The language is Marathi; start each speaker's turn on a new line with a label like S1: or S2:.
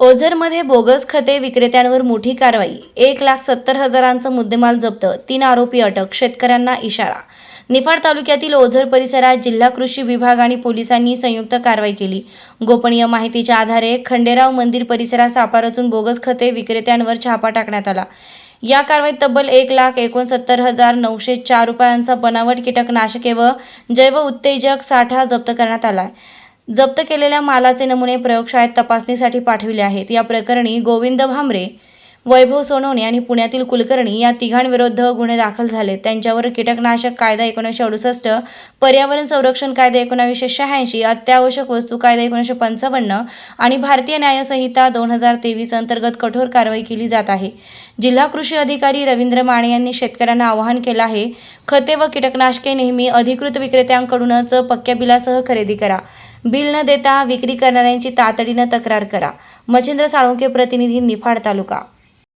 S1: ओझरमध्ये बोगस खते विक्रेत्यांवर मोठी कारवाई. एक लाख सत्तर हजारांचं मुद्देमाल जप्त. तीन आरोपी अटक. शेतकऱ्यांना इशारा. निफाड तालुक्यातील ओझर परिसरात जिल्हा कृषी विभाग आणि पोलिसांनी संयुक्त कारवाई केली. गोपनीय माहितीच्या आधारे खंडेराव मंदिर परिसरात सापा रचून बोगस खते विक्रेत्यांवर छापा टाकण्यात आला. या कारवाईत तब्बल एक लाख एकोणसत्तर हजार नऊशे चार रुपयांचा बनावट कीटकनाशके व जैव उत्तेजक साठा जप्त करण्यात आला आहे जप्त केलेल्या मालाचे नमुने प्रयोगशाळेत तपासणीसाठी पाठविले आहेत. या प्रकरणी गोविंद भामरे वैभव सोनवणे आणि पुण्यातील कुलकर्णी या तिघांविरुद्ध गुन्हे दाखल झाले. त्यांच्यावर कीटकनाशक कायदा एकोणीसशे अडुसष्ट पर्यावरण संरक्षण कायदा एकोणावीसशे शहाऐंशी अत्यावश्यक वस्तू कायदा एकोणीसशे पंचावन्न आणि भारतीय न्यायसंहिता दोन हजार तेवीस अंतर्गत कठोर कारवाई केली जात आहे. जिल्हा कृषी अधिकारी रवींद्र माने यांनी शेतकऱ्यांना आवाहन केलं आहे खते व कीटकनाशके नेहमी अधिकृत विक्रेत्यांकडूनच पक्क्या बिलासह खरेदी करा. बिल न देता विक्री करणाऱ्यांची तातडीनं तक्रार करा. मच्छिंद्र साळुंके प्रतिनिधी निफाड तालुका.